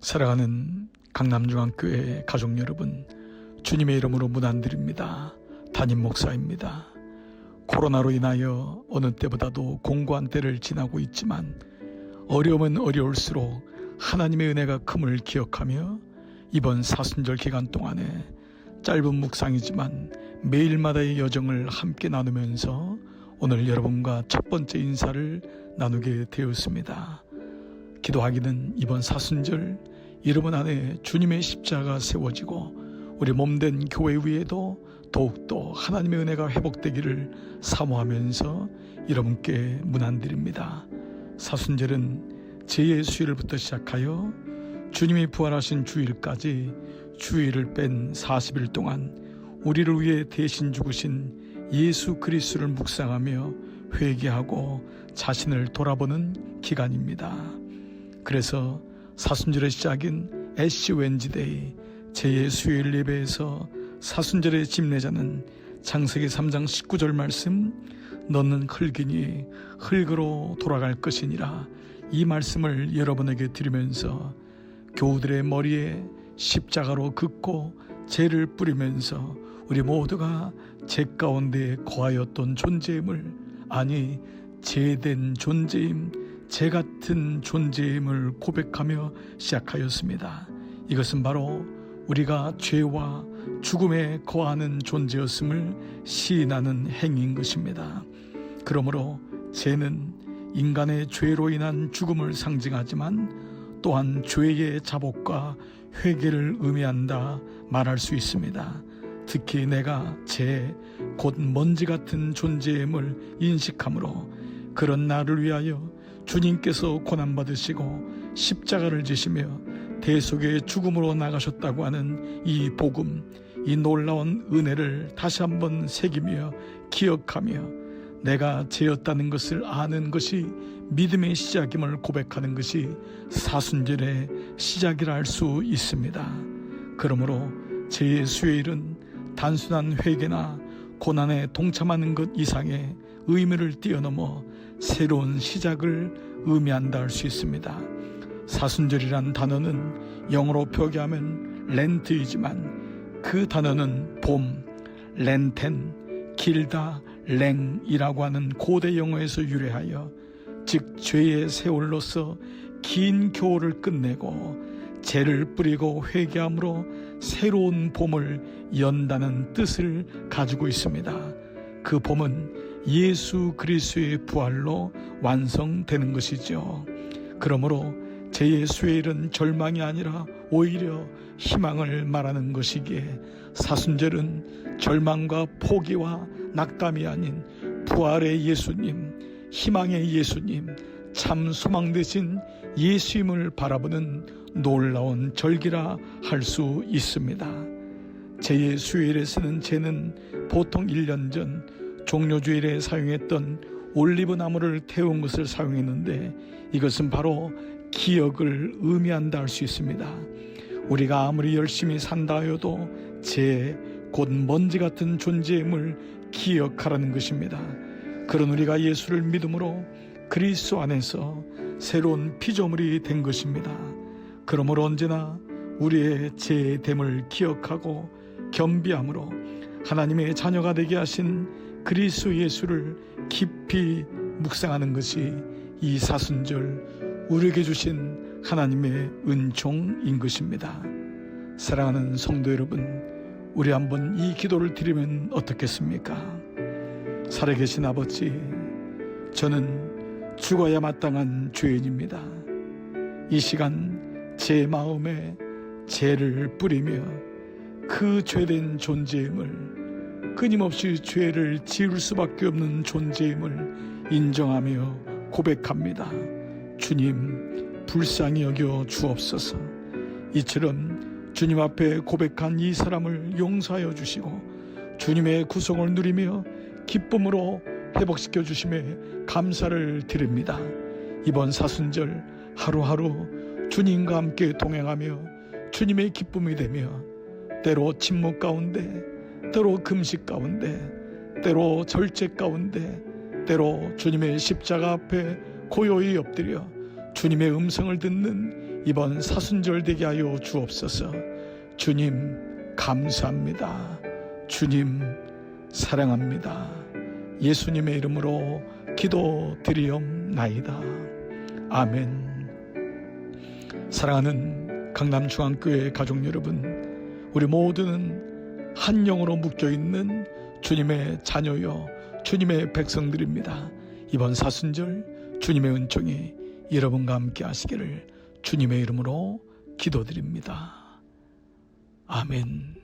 사랑하는 강남중앙교회 가족 여러분, 주님의 이름으로 문안드립니다. 담임 목사입니다. 코로나로 인하여 어느 때보다도 공고한 때를 지나고 있지만 어려움은 어려울수록 하나님의 은혜가 큼을 기억하며 이번 사순절 기간 동안에 짧은 묵상이지만 매일마다의 여정을 함께 나누면서 오늘 여러분과 첫 번째 인사를 나누게 되었습니다. 기도하기는 이번 사순절 여러분 안에 주님의 십자가 세워지고 우리 몸된 교회 위에도 더욱더 하나님의 은혜가 회복되기를 사모하면서 여러분께 문안드립니다. 사순절은 제 수일부터 시작하여 주님이 부활하신 주일까지 주일을 뺀 40일 동안 우리를 위해 대신 죽으신 예수 그리스도를 묵상하며 회개하고 자신을 돌아보는 기간입니다. 그래서 사순절의 시작인 애쉬 웬지데이 제 수요일 예배에서 사순절의 집내자는 창세기 3장 19절 말씀 너는 흙이니 흙으로 돌아갈 것이니라. 이 말씀을 여러분에게 드리면서 교우들의 머리에 십자가로 긋고 죄를 뿌리면서 우리 모두가 죄 가운데 거하였던 존재임을 아니 죄된 존재임 제 같은 존재임을 고백하며 시작하였습니다. 이것은 바로 우리가 죄와 죽음에 거하는 존재였음을 시인하는 행위인 것입니다. 그러므로 죄는 인간의 죄로 인한 죽음을 상징하지만 또한 죄의 자복과 회개를 의미한다 말할 수 있습니다. 특히 내가 죄, 곧 먼지 같은 존재임을 인식함으로 그런 나를 위하여 주님께서 고난받으시고 십자가를 지시며 대속의 죽음으로 나가셨다고 하는 이 복음, 이 놀라운 은혜를 다시 한번 새기며 기억하며 내가 죄였다는 것을 아는 것이 믿음의 시작임을 고백하는 것이 사순절의 시작이라 할 수 있습니다. 그러므로 죄의 수요일은 단순한 회개나 고난에 동참하는 것 이상의 의미를 뛰어넘어 새로운 시작을 의미한다 할 수 있습니다. 사순절이란 단어는 영어로 표기하면 렌트이지만 그 단어는 봄, 렌텐, 길다, 랭이라고 하는 고대 영어에서 유래하여 즉 죄의 세월로서 긴 겨울을 끝내고 죄를 뿌리고 회개함으로 새로운 봄을 연다는 뜻을 가지고 있습니다. 그 봄은 예수 그리스도의 부활로 완성되는 것이죠. 그러므로 죄의 수요일은 절망이 아니라 오히려 희망을 말하는 것이기에 사순절은 절망과 포기와 낙담이 아닌 부활의 예수님, 희망의 예수님, 참 소망 되신 예수님을 바라보는 놀라운 절기라 할 수 있습니다. 제의 수요일에 쓰는 제는 보통 1년 전 종료주일에 사용했던 올리브 나무를 태운 것을 사용했는데 이것은 바로 기억을 의미한다 할 수 있습니다. 우리가 아무리 열심히 산다 하여도 제곧 먼지 같은 존재임을 기억하라는 것입니다. 그런 우리가 예수를 믿음으로 그리스도 안에서 새로운 피조물이 된 것입니다. 그러므로 언제나 우리의 죄됨을 기억하고 겸비함으로 하나님의 자녀가 되게 하신 그리스도 예수를 깊이 묵상하는 것이 이 사순절 우리에게 주신 하나님의 은총인 것입니다. 사랑하는 성도 여러분, 우리 한번 이 기도를 드리면 어떻겠습니까? 살아계신 아버지, 저는 죽어야 마땅한 죄인입니다. 이 시간 제 마음에 죄를 뿌리며 그 죄된 존재임을 끊임없이 죄를 지을 수밖에 없는 존재임을 인정하며 고백합니다. 주님, 불쌍히 여겨 주옵소서. 이처럼 주님 앞에 고백한 이 사람을 용서하여 주시고 주님의 구속을 누리며 기쁨으로 회복시켜 주심에 감사를 드립니다. 이번 사순절 하루하루 주님과 함께 동행하며 주님의 기쁨이 되며 때로 침묵 가운데 때로 금식 가운데 때로 절제 가운데 때로 주님의 십자가 앞에 고요히 엎드려 주님의 음성을 듣는 이번 사순절 되게 하여 주옵소서. 주님 감사합니다. 주님 사랑합니다. 예수님의 이름으로 기도드리옵나이다. 아멘. 사랑하는 강남중앙교회 가족 여러분, 우리 모두는 한 영으로 묶여 있는 주님의 자녀요, 주님의 백성들입니다. 이번 사순절 주님의 은총이 여러분과 함께 하시기를 주님의 이름으로 기도드립니다. 아멘.